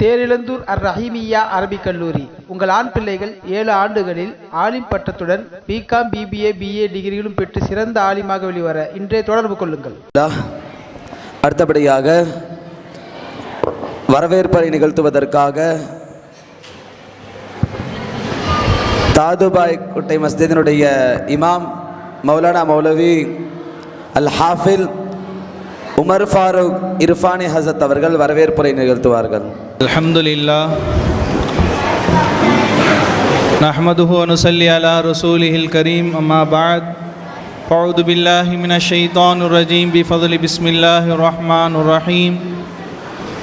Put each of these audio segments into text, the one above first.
தேரிழந்தூர் அர் ரஹீமியா அரபிக் கல்லூரி. உங்கள் ஆண் பிள்ளைகள் ஏழு ஆண்டுகளில் ஆலிம் பட்டத்துடன் பிகாம் பிபிஏ பிஏ டிகிரிகளும் பெற்று சிறந்த ஆலிமாக வெளிவர இன்றே தொடர்பு கொள்ளுங்கள். அடுத்தபடியாக வரவேற்பை நிகழ்த்துவதற்காக தாதுபாய் குட்டை மஸ்ஜிதினுடைய இமாம் மௌலானா மௌலவி அல் ஹாஃபில் உமர் ஃபாரூக் இர்ஃபானி ஹசத் அவர்கள் வரவேற்புரை நிகழ்த்துவார்கள் الحمد لله نحمده ونصلي على رسوله الكريم أما بعد فأعوذ بالله من الشيطان الرجيم بفضل بسم الله الرحمن الرحيم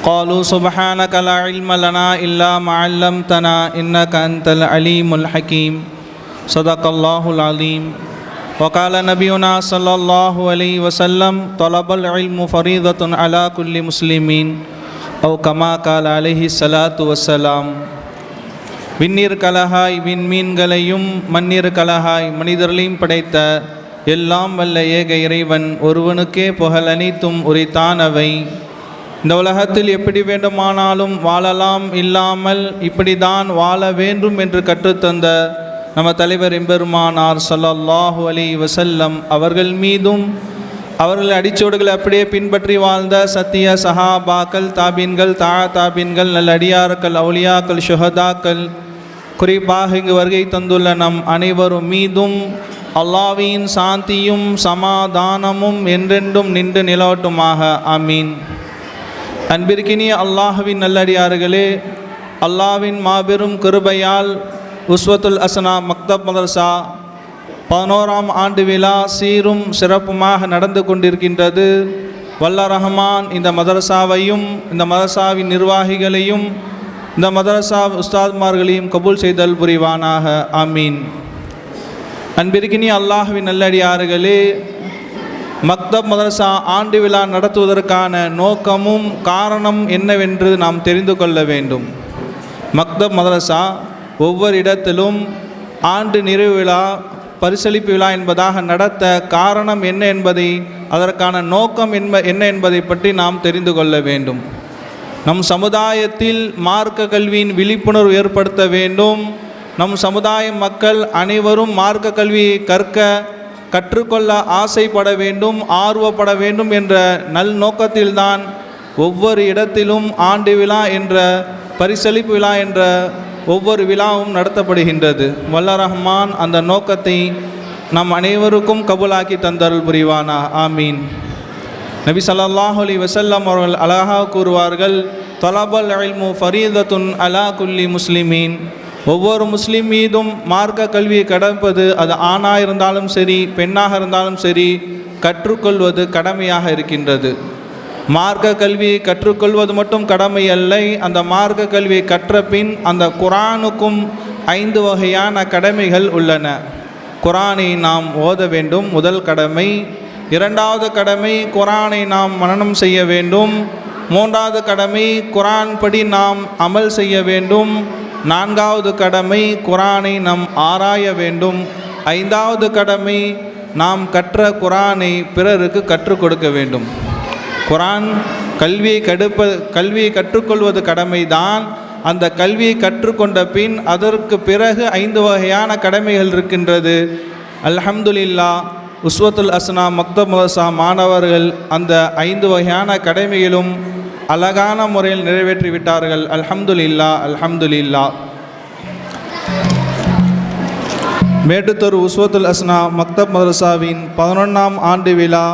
قالوا سبحانك لا علم لنا إلا ما علمتنا إنك أنت العليم الحكيم صدق الله العظيم وقال نبينا صلى الله عليه وسلم طلب العلم فريضة على كل مسلمين أو كما قال عليه الصلاة والسلام விண்ணீர் கலகாய் விண்மீன்களையும் மண்ணீர் கலகாய் மனிதர்களையும் படைத்த எல்லாம் வல்ல ஏக இறைவன் ஒருவனுக்கே புகழ் அனைத்தும் உரித்தானவை இந்த உலகத்தில் எப்படி வேண்டுமானாலும் வாழலாம் இல்லாமல் இப்படிதான் வாழ வேண்டும் என்று கற்றுத்தந்த நம்ம தலைவர் எம்பெருமானார் ஸல்லல்லாஹு அலி வசல்லம் அவர்கள் மீதும் அவர்கள் அடிச்சோடுகளை அப்படியே பின்பற்றி வாழ்ந்த சத்திய சஹாபாக்கள் தாபீன்கள் தா தாபீன்கள் நல்லடியார்கள் அவுளியாக்கள் சுஹதாக்கள் குறிப்பாக இங்கு வருகை தந்துள்ள நம் அனைவரும் மீதும் அல்லாவின் சாந்தியும் சமாதானமும் என்றென்றும் நின்று நிலவட்டுமாக. அமீன் அன்பிற்கினிய அல்லாஹுவின் நல்லடியார்களே அல்லாவின் மாபெரும் கிருபையால் உஸ்வத்துல் அசனா மக்தப் மதர்சா. பதினோராம் ஆண்டு விழா சீரும் சிறப்புமாக நடந்து கொண்டிருக்கின்றது. வல்ல ரஹ்மான் இந்த மதரசாவையும் இந்த மதரசாவின் நிர்வாகிகளையும் இந்த மதரசா உஸ்தாத்மார்களையும் கபூல் செய்தல் புரிவானாக. ஆமீன். அன்பிற்கினி அல்லாஹுவின் நல்லடியார்களே மக்தப் மதரசா ஆண்டு விழா நடத்துவதற்கான நோக்கமும் காரணம் என்னவென்று நாம் தெரிந்து கொள்ள வேண்டும். மக்தப் மதரசா ஒவ்வொரு இடத்திலும் ஆண்டு நிறைவு விழா பரிசளிப்பு விழா என்பதாக நடத்த காரணம் என்ன என்பதை அதற்கான நோக்கம் என்ப என்ன என்பதை பற்றி நாம் தெரிந்து கொள்ள வேண்டும். நம் சமுதாயத்தில் மார்க்க கல்வியின் விழிப்புணர்வு ஏற்படுத்த வேண்டும். நம் சமுதாய மக்கள் அனைவரும் மார்க்க கல்வியை கற்க கற்றுக்கொள்ள ஆசைப்பட வேண்டும் ஆர்வப்பட வேண்டும் என்ற நல் நோக்கத்தில்தான் ஒவ்வொரு இடத்திலும் ஆண்டு விழா என்ற பரிசளிப்பு விழா என்ற ஒவ்வொரு விழாவும் நடத்தப்படுகின்றது. வல்ல ரஹ்மான் அந்த நோக்கத்தை நம் அனைவருக்கும் கபூலாக்கி தந்தருள் புரிவானா? ஆமீன். நபி ஸல்லல்லாஹு அலைஹி அவர்கள் அழகாக கூறுவார்கள் தொலபல் அல்மு ஃபரீதத்துன் அலா குல்லி முஸ்லிமீன். ஒவ்வொரு முஸ்லீம் மீதும் மார்க்க கல்வியை கடப்பது அது ஆணாக இருந்தாலும் சரி பெண்ணாக இருந்தாலும் சரி கற்றுக்கொள்வது கடமையாக இருக்கின்றது. மார்க்க கல்வியை கற்றுக்கொள்வது மட்டும் கடமை அல்ல அந்த மார்க்க கல்வியை கற்ற பின் அந்த குரானுக்கும் ஐந்து வகையான கடமைகள் உள்ளன. குரானை நாம் ஓத வேண்டும் முதல் கடமை. இரண்டாவது கடமை குரானை நாம் மனனம் செய்ய வேண்டும். மூன்றாவது கடமை குரான் படி நாம் அமல் செய்ய வேண்டும். நான்காவது கடமை குரானை நாம் ஆராய வேண்டும். ஐந்தாவது கடமை நாம் கற்ற குரானை பிறருக்கு கற்றுக் கொடுக்க வேண்டும். குரான் கல்வியை கடுப்ப கல்வியை கற்றுக்கொள்வது கடமைதான். அந்த கல்வியை கற்றுக்கொண்ட பின் அதற்கு பிறகு ஐந்து வகையான கடமைகள் இருக்கின்றது. அல்ஹம்துலில்லா உஸ்வத்துல் அஸ்னா மக்தப் மதசா மாணவர்கள் அந்த ஐந்து வகையான கடமைகளும் அழகான முறையில் நிறைவேற்றி விட்டார்கள். அல்ஹம்துலில்லா அல்ஹம்துலில்லா. மேட்டுத்தூர் உஸ்வத்துல் அஸ்னா மக்தப் மதரசாவின் பதினொன்றாம் ஆண்டு விழா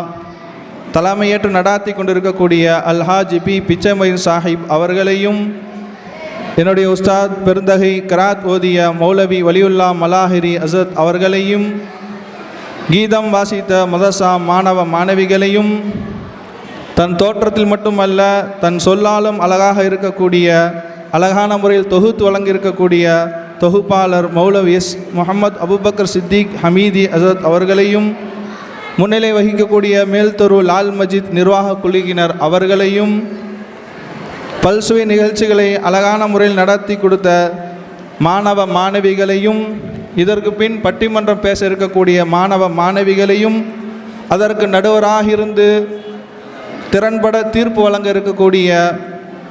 தலைமையேற்று நடாத்தி கொண்டிருக்கக்கூடிய அல்ஹாஜ் பி. பிச்சமயின் சாஹிப் அவர்களையும் என்னுடைய உஸ்தாத் பெருந்தகை கராத் ஓதிய மௌலவி வலியுல்லா மலாஹிரி அசத் அவர்களையும் கீதம் வாசித்த மதசா மாணவ மாணவிகளையும் தன் தோற்றத்தில் மட்டுமல்ல தன் சொல்லாலும் அழகாக இருக்கக்கூடிய அழகான முறையில் தொகுத்து வழங்கியிருக்கக்கூடிய தொகுப்பாளர் மௌலவி எஸ். முகமது அபுபக்கர் சித்திக் ஹமீதி அசத் அவர்களையும் முன்னிலை வகிக்கக்கூடிய மேல்தொரு லால் மஜித் நிர்வாக குழுவினர் அவர்களையும் பல்சுவை நிகழ்ச்சிகளை அழகான முறையில் நடத்தி கொடுத்த மாணவ மாணவிகளையும் இதற்கு பின் பட்டிமன்றம் பேச இருக்கக்கூடிய மாணவ மாணவிகளையும் அதற்கு நடுவராக இருந்து திறன்பட தீர்ப்பு வழங்க இருக்கக்கூடிய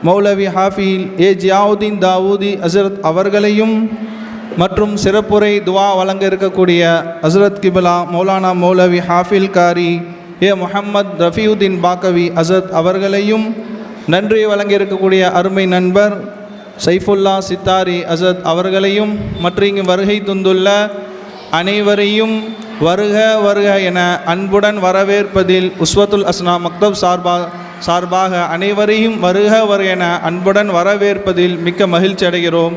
மௌலவி ஹாஃபி ஏ ஜியாவுதீன் தாவூதி அசரத் அவர்களையும் மற்றும் சிறப்புரை துவா வழங்க இருக்கக்கூடிய ஹசரத் கிபிலா மௌலானா மௌலவி ஹாஃபில் காரி ஏ முஹம்மத் ரஃபியுதீன் பாக்கவி அசத் அவர்களையும் நன்றி வழங்க இருக்கக்கூடிய அருமை நண்பர் சைஃபுல்லா சித்தாரி அசத் அவர்களையும் மற்றும் இங்கு வருகை தந்துள்ள அனைவரையும் வருக வருக என அன்புடன் வரவேற்பதில் உஸ்வத்துல் அஸ்னா மக்தப் சார்பாக சார்பாக அனைவரையும் வருக வருக என அன்புடன் வரவேற்பதில் மிக்க மகிழ்ச்சி அடைகிறோம்.